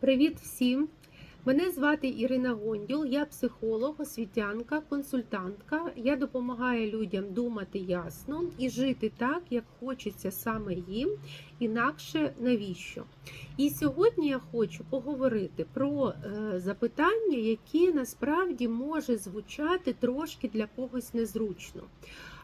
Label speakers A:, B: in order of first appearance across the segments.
A: Привіт всім! Мене звати Ірина Гондюл, я психолог, освітянка, консультантка. Я допомагаю людям думати ясно і жити так, як хочеться саме їм, інакше навіщо. І сьогодні я хочу поговорити про е, запитання, які насправді може звучати трошки для когось незручно.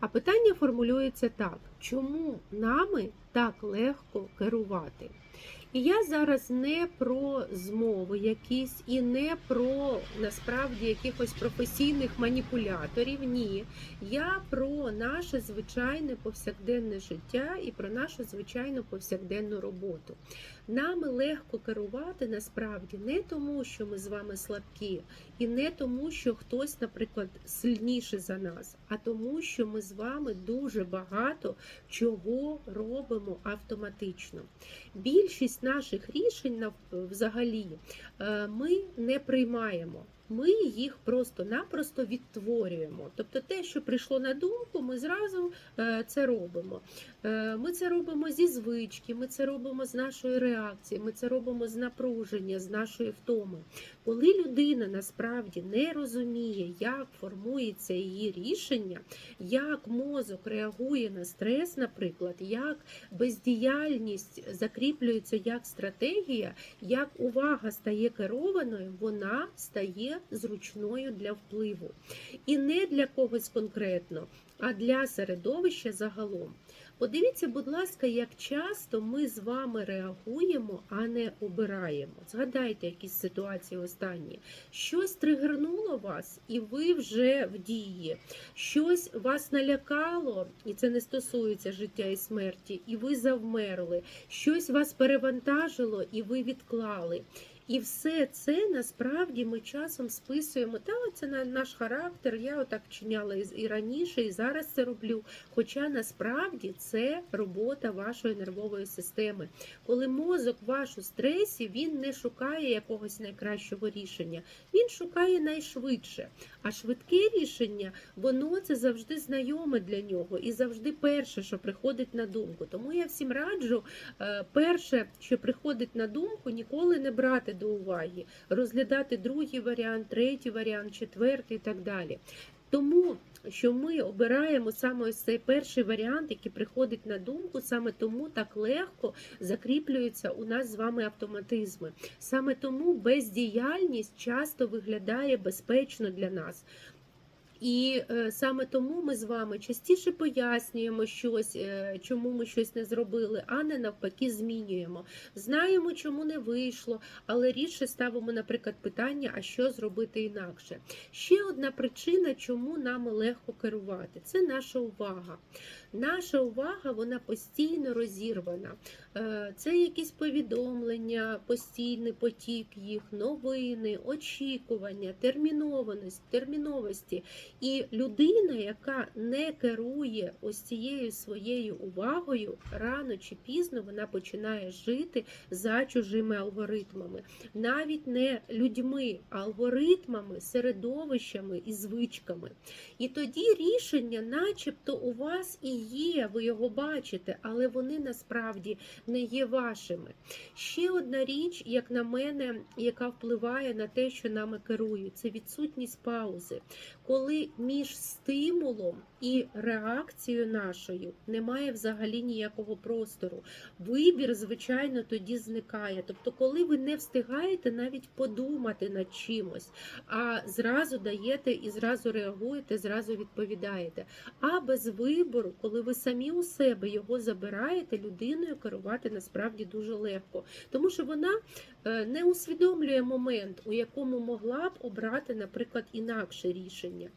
A: А питання формулюється так: чому нами так легко керувати? І я зараз не про змови якісь і не про насправді якихось професійних маніпуляторів. Ні, я про наше звичайне повсякденне життя і про нашу звичайну повсякденну роботу. Нами легко керувати насправді не тому, що ми з вами слабкі, і не тому, що хтось, наприклад, сильніший за нас, а тому, що ми з вами дуже багато чого робимо автоматично. Більшість наших рішень взагалі е, ми не приймаємо. Ми їх просто-напросто відтворюємо. Тобто те, що прийшло на думку, ми зразу е, це робимо. Е, Ми це робимо зі звички, ми це робимо з нашої реакції, ми це робимо з напруження, з нашої втоми. Коли людина насправді не розуміє, як формується її рішення, як мозок реагує на стрес, наприклад, як бездіяльність закріплюється як стратегія, як увага стає керованою, вона стає зручною для впливу. І не для когось конкретно, а для середовища загалом. Подивіться, будь ласка, як часто ми з вами реагуємо, а не обираємо. Згадайте якісь ситуації останні. Щось тригернуло вас, і ви вже в дії. Щось вас налякало, і це не стосується життя і смерті, і ви завмерли. Щось вас перевантажило, і ви відклали. І все це насправді ми часом списуємо. Та це на наш характер. Я отак вчиняла і- і раніше, і зараз це роблю. Хоча насправді це робота вашої нервової системи. Коли мозок ваш у стресі, він не шукає якогось найкращого рішення, він шукає найшвидше. А швидке рішення, воно це завжди знайоме для нього і завжди перше, що приходить на думку. Тому я всім раджу, е, перше, що приходить на думку, ніколи не брати до уваги, розглядати другий варіант, третій варіант, четвертий і так далі. Тому що ми обираємо саме ось цей перший варіант, який приходить на думку, саме тому так легко закріплюються у нас з вами автоматизми. Саме тому бездіяльність часто виглядає безпечно для нас. І е, саме тому ми з вами частіше пояснюємо щось, е, чому ми щось не зробили, а не навпаки змінюємо. Знаємо, чому не вийшло, але рідше ставимо, наприклад, питання, а що зробити інакше. Ще одна причина, чому нами легко керувати, це наша увага. Наша увага вона постійно розірвана. Е, Це якісь повідомлення, постійний потік їх, новини, очікування, термінованість, терміновості. І людина, яка не керує ось цією своєю увагою, рано чи пізно вона починає жити за чужими алгоритмами, навіть не людьми, а алгоритмами, середовищами і звичками. І тоді рішення, начебто, у вас і є, ви його бачите, але вони насправді не є вашими. Ще одна річ, як на мене, яка впливає на те, що нами керують, це відсутність паузи. Коли між стимулом і реакцією нашою немає взагалі ніякого простору. Вибір, звичайно, тоді зникає. Тобто, коли ви не встигаєте навіть подумати над чимось, а зразу даєте і зразу реагуєте, зразу відповідаєте. А без вибору, коли ви самі у себе його забираєте, людиною керувати насправді дуже легко, тому що вона е, не усвідомлює момент, у якому могла б обрати, наприклад, інакше рішення.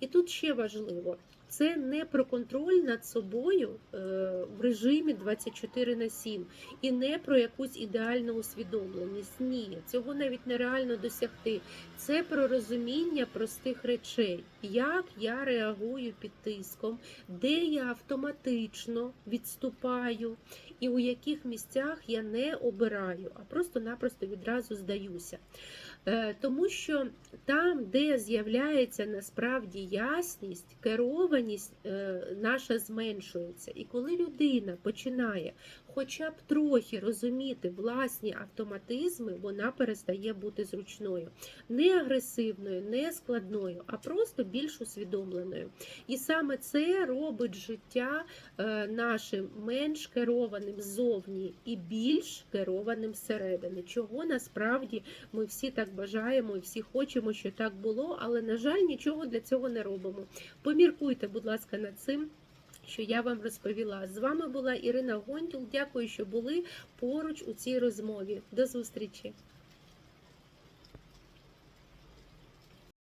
A: І тут ще важливо. Це не про контроль над собою е, в режимі 24 на 7 і не про якусь ідеальну усвідомленість. Ні, цього навіть нереально досягти. Це про розуміння простих речей, як я реагую під тиском, де я автоматично відступаю, і у яких місцях я не обираю, а просто-напросто відразу здаюся. Е, Тому що там, де з'являється насправді ясність, керованість е, наша зменшується. І коли людина починає хоча б трохи розуміти власні автоматизми, вона перестає бути зручною, не агресивною, не складною, а просто більш усвідомленою. І саме це робить життя е, нашим менш керованим ззовні і більш керованим зсередини, чого насправді ми всі так бажаємо і всі хочемо, що так було, але, на жаль, нічого для цього не робимо. Поміркуйте, будь ласка, над цим. Що я вам розповіла. З вами була Ірина Гонтюл. Дякую, що були поруч у цій розмові. До зустрічі!